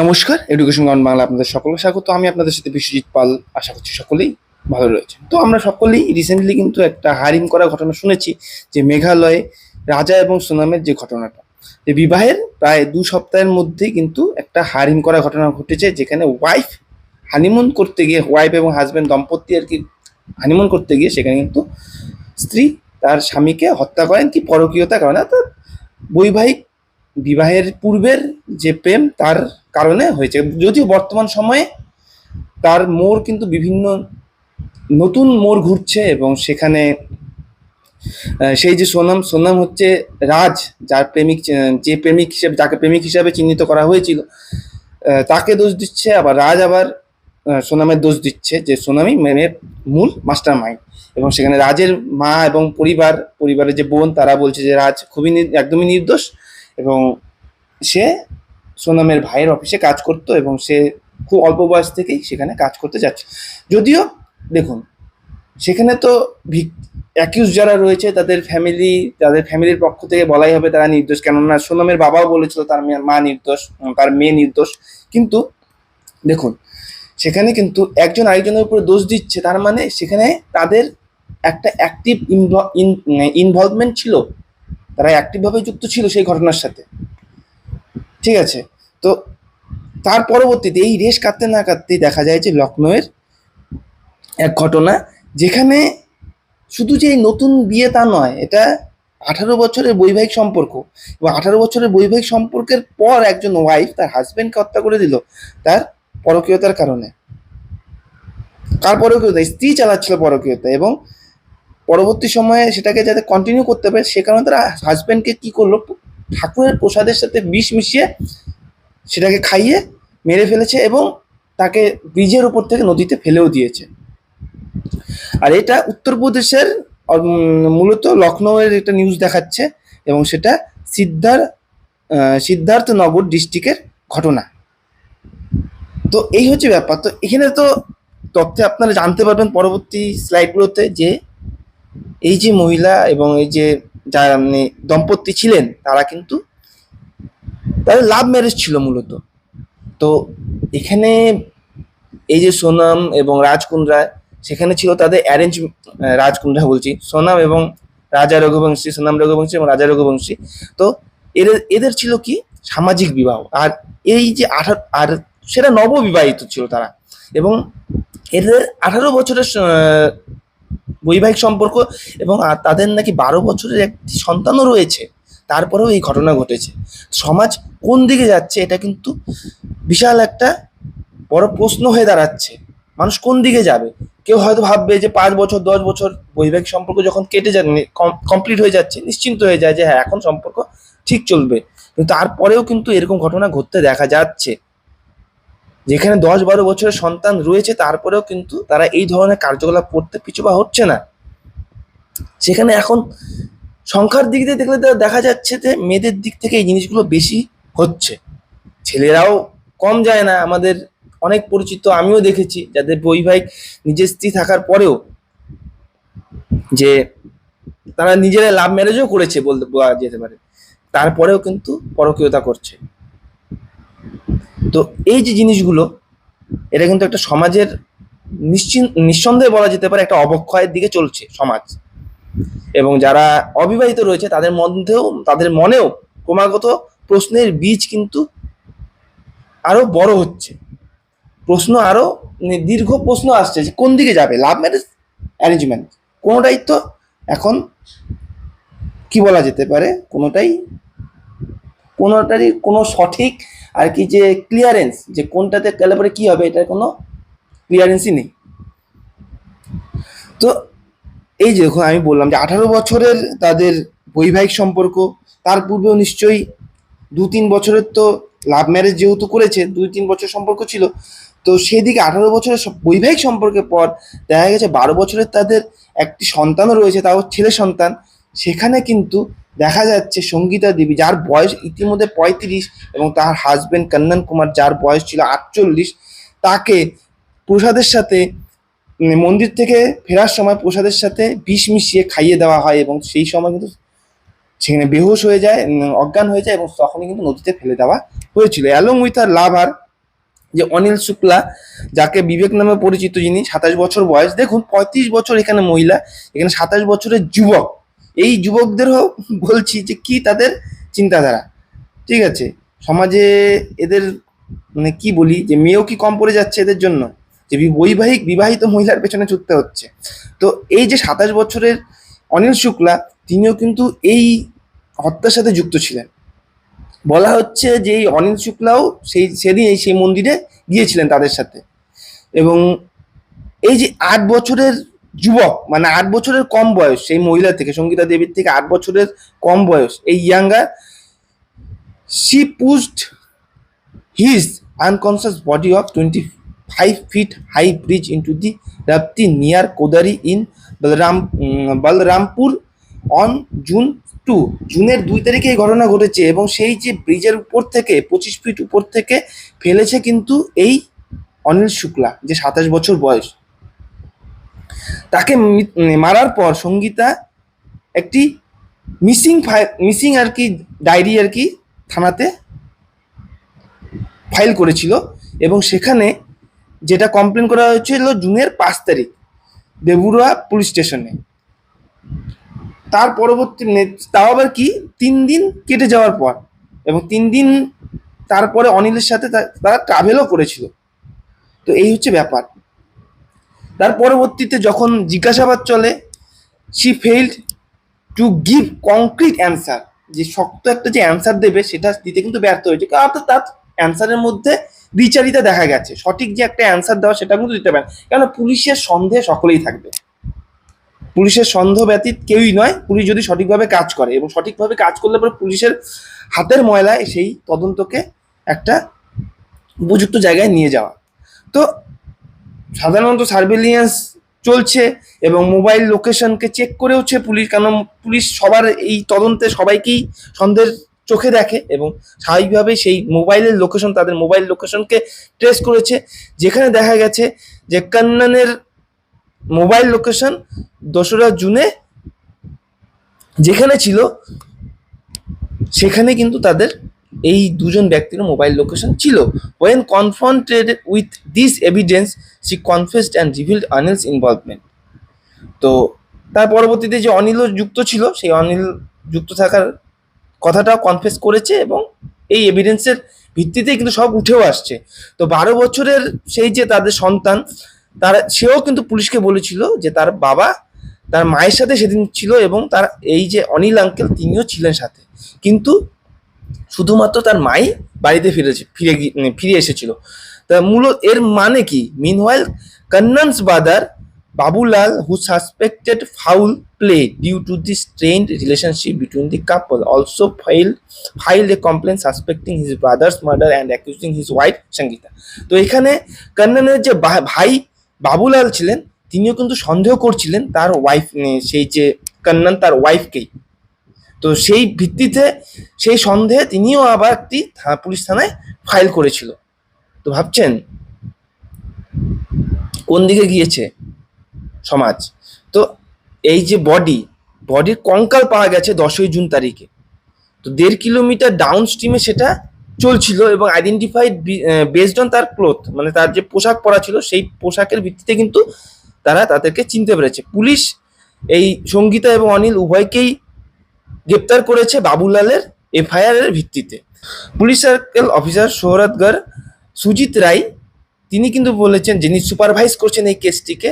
নমস্কার education ground Bangla আপনাদের সকলকে স্বাগত। আমি আপনাদের সাথে বিশ্বজিৎ পাল, আশা করছি সকলেই ভালো রয়েছে। তো আমরা সকলেই রিসেন্টলি কিন্তু একটা হারিম করা ঘটনা শুনেছি, যে মেঘালয়ে রাজা এবং সোনামের যে ঘটনাটা। যে বিবাহের প্রায় দু সপ্তাহের মধ্যেই কিন্তু একটা হারিম করা ঘটনা ঘটেছে, যেখানে ওয়াইফ হানিমুন করতে গিয়ে ওয়াইফ এবং হাজব্যান্ড দম্পতি আর কি হানিমুন করতে গিয়ে, সেখানে কিন্তু স্ত্রী তার স্বামীকে হত্যা করেন। কি পরকীয়তা? কারণে অর্থাৎ বৈবাহিক বিবাহের পূর্বের যে প্রেম, তার কারণে হয়েছে। যদিও বর্তমান সময়ে তার মোড় কিন্তু বিভিন্ন নতুন মোড় ঘুরছে এবং সেখানে সেই যে সোনাম সোনাম হচ্ছে রাজ, যার প্রেমিক, যে প্রেমিক হিসেবে, যাকে প্রেমিক হিসাবে চিহ্নিত করা হয়েছিল তাকে দোষ দিচ্ছে, আবার রাজ আবার সোনামের দোষ দিচ্ছে যে সোনামই মেনের মূল মাস্টার মাইন্ড এবং সেখানে রাজের মা এবং পরিবার, পরিবারের যে বোন, তারা বলছে যে রাজ খুবই একদমই নির্দোষ। এবং সে সোনামের ভাইয়ের অফিসে কাজ করতো এবং সে খুব অল্প বয়স থেকেই সেখানে কাজ করতে যাচ্ছে। যদিও, দেখুন, সেখানে তো অ্যাকিউজ যারা রয়েছে, তাদের ফ্যামিলি তাদের ফ্যামিলির পক্ষ থেকে বলাই হবে তারা নির্দোষ। কেননা, সোনমের বাবাও বলেছিল তার মা নির্দোষ তার মেয়ে নির্দোষ। কিন্তু, দেখুন, সেখানে কিন্তু একজন আরেকজনের উপরে দোষ দিচ্ছে। তার মানে সেখানে তাদের একটা অ্যাক্টিভ ইনভলভমেন্ট ছিল। তারা অ্যাক্টিভভাবে যুক্ত ছিল সেই ঘটনার সাথে। ঠিক আছে? তো তার পরবর্তীতে এই রেশ কাটতে না কাটতেই দেখা যায় যে লখনৌয়ের এক ঘটনা যেখানে শুধু যে নতুন বিয়ে তা নয়, এটা আঠারো বছরের বৈবাহিক সম্পর্ক। এবং আঠারো বছরের বৈবাহিক সম্পর্কের পর একজন ওয়াইফ তার হাজবেন্ডকে হত্যা করে দিল তার পরকীয়তার কারণে। কার পরকীয়তা? স্ত্রী চালাচ্ছিল পরকীয়তা এবং পরবর্তী সময়ে সেটাকে যাতে কন্টিনিউ করতে পারে, সে কারণে তারা হাজব্যান্ডকে কি করল? ঠাকুরের প্রসাদের সাথে বিষ মিশিয়ে সেটাকে খাইয়ে মেরে ফেলেছে এবং তাকে ব্রিজের উপর থেকে নদীতে ফেলেও দিয়েছে। আর এটা উত্তরপ্রদেশের মূলত লখনৌয়ের একটা নিউজ দেখাচ্ছে এবং সেটা সিদ্ধার সিদ্ধার্থনগর ডিস্ট্রিক্টের ঘটনা। তো এই হচ্ছে ব্যাপার। তো এখানে তো তথ্যে আপনারা জানতে পারবেন পরবর্তী স্লাইডগুলোতে যে এই যে মহিলা এবং এই যে যারা মানে দম্পতি ছিলেন, তারা কিন্তু তাদের লাভ ম্যারেজ ছিল মূলত। তো এখানে এই যে সোনাম এবং রাজকুন্দ্রা, সেখানে ছিল তাদের অ্যারেঞ্জ রাজকুন্দ্রা বলছি, সোনাম এবং রাজা রঘুবংশী, সোনাম রঘুবংশী এবং রাজা রঘুবংশী। তো এদের এদের ছিল কি? সামাজিক বিবাহ। আর এই যে আঠারো, আর সেটা নববিবাহিত ছিল তারা। এবং এদের আঠারো বছরের বৈবাহিক সম্পর্ক এবং তাদের নাকি বারো বছরের একটি সন্তানও রয়েছে। তারপরেও এই ঘটনা ঘটেছে। সমাজ কোন দিকে যাচ্ছে এটা কিন্তু বিশাল একটা বড় প্রশ্ন হয়ে দাঁড়াচ্ছে। মানুষ কোন দিকে যাবে? কেউ হয়তো ভাববে যে পাঁচ বছর, দশ বছর বৈবাহিক সম্পর্ক যখন কেটে যাবে কমপ্লিট হয়ে যাচ্ছে, নিশ্চিন্ত হয়ে যায় যে হ্যাঁ এখন সম্পর্ক ঠিক চলবে। কিন্তু তারপরেও কিন্তু এরকম ঘটনা ঘটতে দেখা যাচ্ছে। যেখানে দশ বারো বছরের সন্তান রয়েছে, তারপরেও কিন্তু তারা এই ধরনের কার্যকলাপ করতে পিছু বা হচ্ছে না। সেখানে এখন সংখ্যার দিক দিয়ে দেখলে দেখা যাচ্ছে যে মেয়েদের দিক থেকে এই জিনিসগুলো বেশি হচ্ছে। ছেলেরাও কম যায় না, আমাদের অনেক পরিচিত আমিও দেখেছি, যাদের বৈবাহিক নিজের স্ত্রী থাকার পরেও যে তারা নিজেরা লাভ ম্যারেজও করেছে বলতে বলা যেতে পারে। তারপরেও কিন্তু পরকীয়তা করছে। তো এই যে জিনিসগুলো, এটা কিন্তু একটা সমাজের নিশ্চিন, নিঃসন্দেহে বলা যেতে পারে একটা অবক্ষয়ের দিকে চলছে সমাজ। এবং যারা অবিবাহিত রয়েছে, তাদের মধ্যেও, তাদের মনেও ক্রমাগত প্রশ্নের বীজ কিন্তু আরও বড় হচ্ছে। প্রশ্ন আরও মানে দীর্ঘ প্রশ্ন আসছে যে কোন দিকে যাবে? Love marriage, arrangement. কোনোটাই তো এখন কি বলা যেতে পারে? কোনোটাই, কোনোটারই কোনো সঠিক আর কি যে ক্লিয়ারেন্স যে কোনটাতে গেলে পরে কী হবে, এটার কোনো ক্লিয়ারেন্সই নেই। তো এই যে আমি বললাম যে আঠারো বছরের তাদের বৈবাহিক সম্পর্ক, তার পূর্বেও নিশ্চয়ই দু তিন বছরের তো লাভ ম্যারেজ যেহেতু করেছে দুই তিন বছর সম্পর্ক ছিল, তো সেদিকে আঠারো বছরের বৈবাহিক সম্পর্কের পর দেখা গেছে বারো বছরের তাদের একটি সন্তানও রয়েছে, তাও ছেলে সন্তান। সেখানে কিন্তু দেখা যাচ্ছে সঙ্গীতা দেবী, যার বয়স ইতিমধ্যে পঁয়ত্রিশ এবং তার হাজবেন্ড কন্নন কুমার, যার বয়স ছিল আটচল্লিশ, তাকে প্রসাদের সাথে মন্দির থেকে ফেরার সময় প্রসাদের সাথে বিষ মিশিয়ে খাইয়ে দেওয়া হয় এবং সেই সময় কিন্তু সেখানে বেহোশ হয়ে যায় অজ্ঞান হয়ে যায় এবং তখনই কিন্তু নদীতে ফেলে দেওয়া হয়েছিল। অ্যালং উইথ আর লাভার যে অনিল শুক্লা, যাকে বিবেক নামে পরিচিত যিনি, সাতাশ বছর বয়স, দেখুন পঁয়ত্রিশ বছর এখানে মহিলা, এখানে সাতাশ বছরের যুবক। এই যুবকদেরও বলছি যে কি তাদের চিন্তাধারা। ঠিক আছে? সমাজে এদের মানে কি বলি, যে মেয়েও কি কম পড়ে যাচ্ছে এদের জন্য? যে বৈবাহিক বিবাহিত মহিলার পেছনে ছুটতে হচ্ছে। তো এই যে সাতাশ বছরের অনিল শুক্লা, তিনিও কিন্তু এই হত্যার সাথে যুক্ত ছিলেন। বলা হচ্ছে যে এই অনিল শুক্লাও সেই, সেদিন সেই মন্দিরে গিয়েছিলেন তাদের সাথে। এবং এই যে আট বছরের যুবক মানে আট বছরের কম বয়স, সেই মহিলা থেকে, সঙ্গীতা দেবীর থেকে আট বছরের কম বয়স, এই younger she pushed his unconscious body of 25 feet high bridge into the Rapti near near Kodari in Balram Balrampur on June two জুনের দুই তারিখে এই ঘটনা ঘটেছে এবং সেই যে ব্রিজের উপর থেকে, পঁচিশ ফিট উপর থেকে, ফেলেছে কিন্তু এই অনিল শুক্লা, যে সাতাশ বছর বয়স। তাকে মারার পর সঙ্গীতা একটি মিসিং মিসিং আর কি ডায়েরি আর কি থানাতে ফাইল করেছিল এবং সেখানে যেটা কমপ্লেন করা হয়েছিল জুনের পাঁচ তারিখ দেবুরা পুলিশ স্টেশনে। তার পরবর্তী তাও আবার কি? তিন দিন কেটে যাওয়ার পর এবং তিন দিন তারপরে অনিলের সাথে তারা ট্রাভেলও করেছিল। তো এই হচ্ছে ব্যাপার। তার পরবর্তীতে যখন জিজ্ঞাসাবাদ চলে she failed to give concrete answer যে শক্ত একটা যে অ্যান্সার দেবে, সেটা দিতে কিন্তু ব্যর্থ হয়েছে। কারণ তার অ্যান্সারের মধ্যে দ্বিচারিতা দেখা গেছে। সঠিক যে একটা অ্যান্সার দেওয়া, সেটা কিন্তু দিতে পারেন কেন পুলিশের সন্দেহে সকলেই থাকবে। পুলিশের সন্দেহ ব্যতীত কেউই নয়। পুলিশ যদি সঠিকভাবে কাজ করে এবং সঠিকভাবে কাজ করলে পরে পুলিশের হাতের ময়লায় সেই তদন্তকে একটা উপযুক্ত জায়গায় নিয়ে যাওয়া। তো সাধারণত সার্ভেলিয়েন্স চলছে এবং মোবাইল লোকেশনকে চেক করেওছে পুলিশ, কেন পুলিশ সবার এই তদন্তে সবাইকেই সন্দেহের চোখে দেখে এবং স্বাভাবিকভাবে সেই মোবাইলের লোকেশন তাদের মোবাইল লোকেশনকে ট্রেস করেছে। যেখানে দেখা গেছে যে কান্নানের মোবাইল লোকেশন দোসরা জুনে যেখানে ছিল, সেখানে কিন্তু তাদের এই দুজন ব্যক্তির মোবাইল লোকেশন ছিল। When confronted with this evidence she confessed and revealed Anil's involvement তো তার পরবর্তীতে যে অনিলও যুক্ত ছিল, সেই অনিল যুক্ত থাকার কথাটাও কনফেস করেছে এবং এই এভিডেন্সের ভিত্তিতেই কিন্তু সব উঠেও আসছে। তো বারো বছরের সেই যে তাদের সন্তান, তার সেও কিন্তু পুলিশকে বলেছিল যে তার বাবা তার মায়ের সাথে সেদিন ছিল এবং তার এই যে অনিল আঙ্কেল তিনিও ছিলেন সাথে। কিন্তু শুধুমাত্র তার মাই বাড়িতে ফিরেছে, ফিরে মানে ফিরে এসেছিল। তা মূলত এর মানে কি? Meanwhile Kannan's brother Babulal who suspected foul play due to the strained relationship between the couple also file file a complaint suspecting his brother's murder and accusing his wife Sangeeta তো এখানে কান্নানের যে ভাই বাবুলাল ছিলেন, তিনিও কিন্তু সন্দেহ করছিলেন তার ওয়াইফ সেই যে কান্নান তার ওয়াইফকেই তো সেই ভিত্তিতে, সেই সন্দেহে তিনিও আবার একটি পুলিশ থানায় ফাইল করেছিল। তো ভাবছেন, কোন দিকে গিয়েছে সমাজ? তো এই যে বডি বডির কঙ্কাল পাওয়া গেছে দশই জুন তারিখে। তো দেড় কিলোমিটার ডাউন স্ট্রিমে সেটা চলছিল এবং আইডেন্টিফাইড বেসড অন তার ক্লোথ মানে তার যে পোশাক পরা ছিল, সেই পোশাকের ভিত্তিতে কিন্তু তারা তাদেরকে চিনতে পেরেছে। পুলিশ এই সঙ্গীতা এবং অনিল উভয়কেই গ্রেপ্তার করেছে বাবুলালের এফআইআর এর ভিত্তিতে। Police circle officer Sohratgarh Sujit Roy, তিনি কিন্তু বলেছেন যিনি সুপারভাইজ করছেন এই কেসটিকে,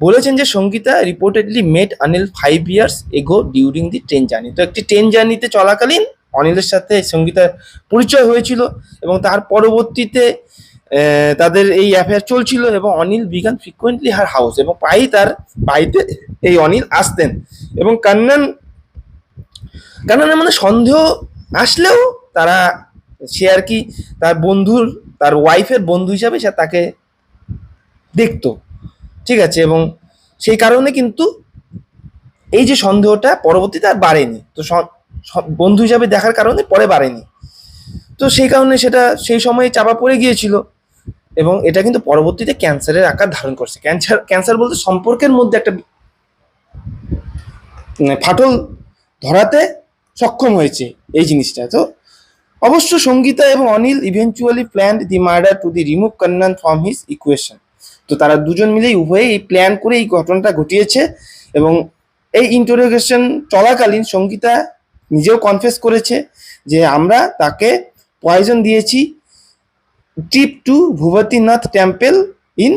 বলেছেন যে Sangeeta reportedly met Anil five years ago during the train journey. তো একটি ট্রেন জার্নিতে চলাকালীন অনিলের সাথে সঙ্গীতার পরিচয় হয়েছিল এবং তার পরবর্তীতে তাদের এই অ্যাফেয়ার চলছিল এবং Anil began frequently her house এবং প্রায়ই তার বাড়িতে এই অনিল আসতেন এবং কান্নান কান্নানের মানে সন্দেহ আসলেও তারা সে আর কি তার বন্ধুর, তার ওয়াইফের বন্ধু হিসাবে সে তাকে দেখতো। ঠিক আছে? এবং সেই কারণে কিন্তু এই যে সন্দেহটা পরবর্তীতে আর বাড়েনি। তো বন্ধু হিসাবে দেখার কারণে পরে বাড়েনি। তো সেই কারণে সেটা সেই সময়ে চাপা পড়ে গিয়েছিল। এবং এটা কিন্তু পরবর্তীতে ক্যান্সারের আকার ধারণ করছে। ক্যান্সার ক্যান্সার বলতে সম্পর্কের মধ্যে একটা ফাটল ধরাতে সক্ষম হয়েছে এই জিনিসটা। তো অবশ্য সঙ্গীতা এবং Anil eventually planned the murder to the remove Kannan from his equation তো তারা দুজন মিলেই উভয়ে এই প্ল্যান করে এই ঘটনাটা ঘটিয়েছে এবং এই ইন্টারোগেশন চলাকালীন সঙ্গীতা নিজেও কনফেস করেছে যে আমরা তাকে পয়জন দিয়েছি trip to Bhuvtinath temple in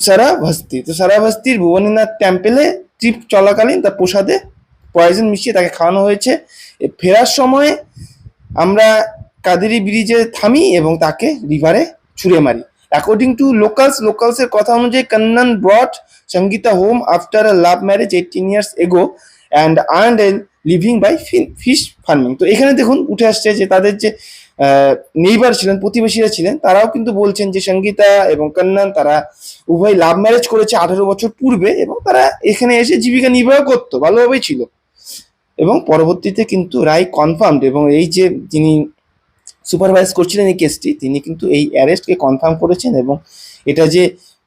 Shravasti তো সারাভাস্তির ভুবনীনাথ টেম্পেলে ট্রিপ চলাকালীন তার প্রসাদে পয়জন মিশিয়ে তাকে খাওয়ানো হয়েছে। ফেরার সময় আমরা কাদেরি ব্রিজে থামি এবং তাকে রিভারে ছুঁড়ে মারি। অ্যাকর্ডিং টু লোকালস লোকালসের কথা অনুযায়ী Kannan brought Sangeeta home after a love marriage eighteen years ago and earn a living by fish farming তো এখানে দেখুন, উঠে আসছে যে তাদের যে নেইবার ছিলেন, প্রতিবেশীরা ছিলেন, তারাও কিন্তু বলছেন যে সঙ্গীতা এবং কন্নন তারা উভয় লাভ ম্যারেজ করেছে আঠারো বছর পূর্বে এবং তারা এখানে এসে জীবিকা নির্বাহ করতো, ভালোভাবেই ছিল। এবং পরবর্তীতে কিন্তু রায় কনফার্মড এবং এই যে যিনি সুপারভাইজ করছিলেন এই কেসটি তিনি কিন্তু এই অ্যারেস্টকে কনফার্ম করেছেন এবং এটা যে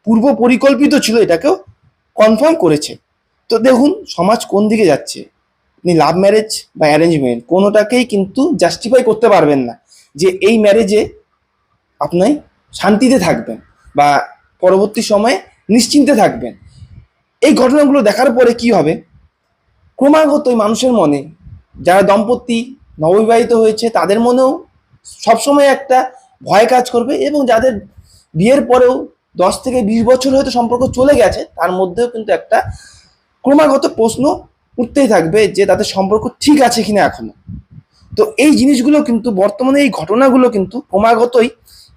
পূর্ব পরিকল্পিত ছিল, এটাকেও কনফার্ম করেছে। তো দেখুন, সমাজ কোন দিকে যাচ্ছে? আপনি লাভ ম্যারেজ বা অ্যারেঞ্জমেন্ট কোনোটাকেই কিন্তু জাস্টিফাই করতে পারবেন না যে এই ম্যারেজে আপনি শান্তিতে থাকবেন বা পরবর্তী সময়ে নিশ্চিন্তে থাকবেন। এই ঘটনাগুলো দেখার পরে কি হবে? ক্রমাগত ওই মানুষের মনে, যারা দম্পতি নববিবাহিত হয়েছে, তাদের মনেও সবসময় একটা ভয় কাজ করবে এবং যাদের বিয়ের পরেও দশ থেকে বিশ বছর হয়তো সম্পর্ক চলে গেছে, তার মধ্যেও কিন্তু একটা ক্রমাগত প্রশ্ন উঠতেই থাকবে যে তাদের সম্পর্ক ঠিক আছে কিনা এখনও। তো এই জিনিসগুলো কিন্তু বর্তমানে এই ঘটনাগুলো কিন্তু ক্রমাগতই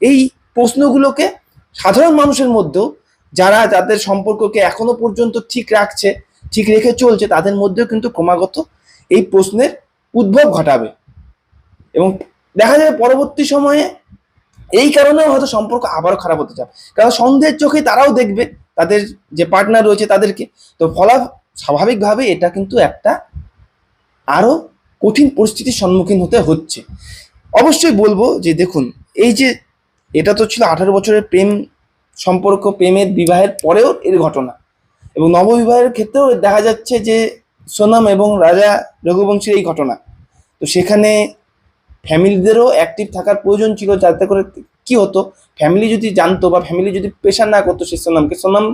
এই প্রশ্নগুলোকে সাধারণ মানুষের মধ্যেও, যারা যাদের সম্পর্ককে এখনও পর্যন্ত ঠিক রাখছে ঠিক রেখে চলছে, তাদের মধ্যেও কিন্তু ক্রমাগত এই প্রশ্নের উদ্ভব ঘটাবে। এবং দেখা যাবে পরবর্তী সময়ে এই কারণেও হয়তো সম্পর্ক আবারও খারাপ হতে চায়। কারণ সন্দেহের চোখে তারাও দেখবে তাদের যে পার্টনার রয়েছে তাদেরকে। তো ফলা স্বাভাবিকভাবে এটা কিন্তু একটা আরও কঠিন পরিস্থিতির সম্মুখীন হতে হচ্ছে। অবশ্যই বলব যে দেখুন, এই যে এটা তো ছিল আঠারো বছরের প্রেম সম্পর্ক, প্রেমের বিবাহের পরেও এর ঘটনা। এবং নববিবাহের ক্ষেত্রেও দেখা যাচ্ছে যে সোনাম এবং রাজা রঘুবংশীর এই ঘটনা। তো সেখানে ফ্যামিলিদেরও অ্যাক্টিভ থাকার প্রয়োজন ছিল, যাতে করে কি হতো? ফ্যামিলি যদি জানতো বা ফ্যামিলি যদি প্রেশার না করতো সেই সোনামকে, সোনাম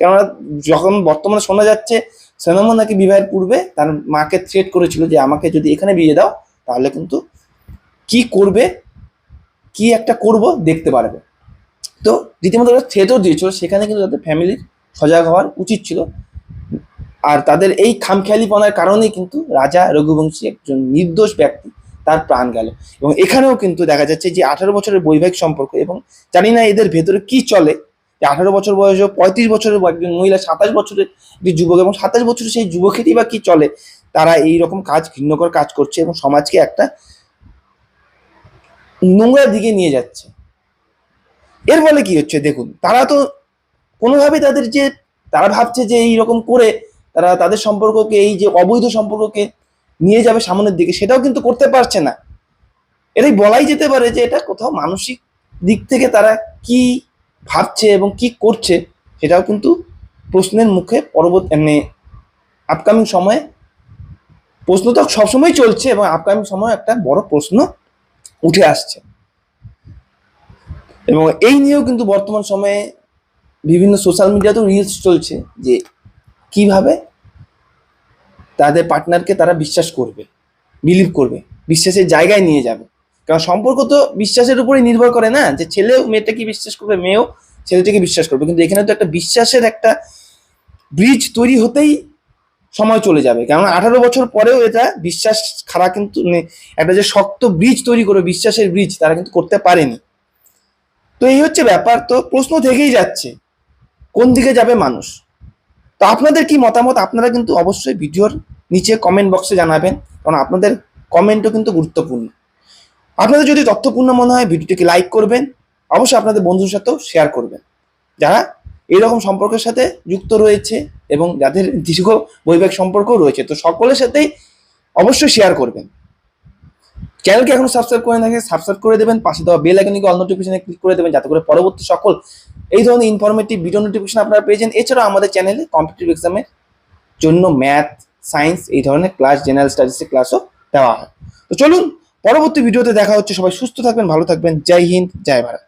কেননা যখন বর্তমানে শোনা যাচ্ছে, সোনামও নাকি বিবাহের পূর্বে তার মাকে থ্রেট করেছিল যে আমাকে যদি এখানে বিয়ে দাও, তাহলে কিন্তু কি করবে, কি একটা করব দেখতে পারবে। তো রীতিমতো একটা থ্রেটও দিয়েছিল, সেখানে কিন্তু তাদের ফ্যামিলির সজাগ হওয়ার উচিত ছিল। আর তাদের এই খামখেয়ালিপনার কারণেই কিন্তু রাজা রঘুবংশী একজন নির্দোষ ব্যক্তি, তার প্রাণ গেল। এবং এখানেও কিন্তু দেখা যাচ্ছে যে আঠারো বছরের বৈবাহিক সম্পর্ক এবং জানি না এদের ভেতরে কি চলে। যে আঠারো বছর বয়সে পঁয়ত্রিশ বছরের একজন মহিলা সাতাশ বছরের একটি যুবক এবং সাতাশ বছরের সেই যুবকেরই বা কি চলে, তারা এই রকম কাজ ঘৃণ্যকর কাজ করছে এবং সমাজকে একটা নোংরা দিকে নিয়ে যাচ্ছে। এর ফলে কি হচ্ছে? দেখুন, তারা তো কোনোভাবে তাদের যে, তারা ভাবছে যে এই রকম করে তারা তাদের সম্পর্ককে, এই যে অবৈধ সম্পর্ককে নিয়ে যাবে সামনের দিকে, সেটাও কিন্তু করতে পারছে না। এটাই বলাই যেতে পারে যে এটা কোথাও মানসিক দিক থেকে তারা কি ভাবছে এবং কি করছে, সেটাও কিন্তু প্রশ্নের মুখে পরবর্তী মানে আপকামিং সময়ে প্রশ্ন তো সবসময় চলছে এবং আপকামিং সময় একটা বড় প্রশ্ন উঠে আসছে। এবং এই নিয়েও কিন্তু বর্তমান সময়ে বিভিন্ন সোশ্যাল মিডিয়াতেও রিলস চলছে যে কীভাবে তাদের পার্টনারকে তারা বিশ্বাস করবে বিলিভ করবে, বিশ্বাসের জায়গায় নিয়ে যাবে। কারণ সম্পর্ক তো বিশ্বাসের উপরে নির্ভর করে না, যে ছেলেও মেয়েটাকে বিশ্বাস করবে মেয়েও ছেলেটাকে বিশ্বাস করবে। কিন্তু এখানে তো একটা বিশ্বাসের একটা ব্রিজ তৈরি হতেই সময় চলে যাবে। কারণ আঠারো বছর পরেও এটা বিশ্বাস খারাপ কিন্তু মানে একটা যে শক্ত ব্রিজ তৈরি করবে বিশ্বাসের ব্রিজ তারা কিন্তু করতে পারেনি। তো এই হচ্ছে ব্যাপার। তো প্রশ্ন থেকেই যাচ্ছে কোন দিকে যাবে মানুষ? তো আপনাদের কি মতামত? আপনারা কিন্তু অবশ্যই ভিডিওর নিচে কমেন্ট বক্সে জানাবেন, কারণ আপনাদের কমেন্টও কিন্তু গুরুত্বপূর্ণ। আপনাদের যদি তথ্যপূর্ণ মনে হয়, ভিডিওটিকে লাইক করবেন, অবশ্যই আপনাদের বন্ধুর সাথেও শেয়ার করবেন। যারা এরকম সম্পর্কের সাথে যুক্ত রয়েছে এবং যাদের দীর্ঘ বৈবাহিক সম্পর্ক রয়েছে, তো সকলের সাথেই অবশ্যই শেয়ার করবেন। চ্যানেলকে এখন সাবস্ক্রাইব করে থাকে সাবস্ক্রাইব করে দেবেন, পাশে দেওয়া বেল আইকনকে অল নোটিফিকেশনে ক্লিক করে দেবেন, যাতে করে পরবর্তী সকল এই ধরনের ইনফরমেটিভ ভিডিও নোটিফিকেশন আপনারা পেয়ে যান। এছাড়াও আমাদের চ্যানেলে কম্পিটিটিভ এক্সামের জন্য ম্যাথ সায়েন্স এই ধরনের ক্লাস জেনারেল স্টাডিজের ক্লাসও দেওয়া হয়। তো চলুন, পরবর্তী ভিডিওতে দেখা হচ্ছে। সবাই সুস্থ থাকবেন, ভালো থাকবেন। জয় হিন্দ, জয় ভারত।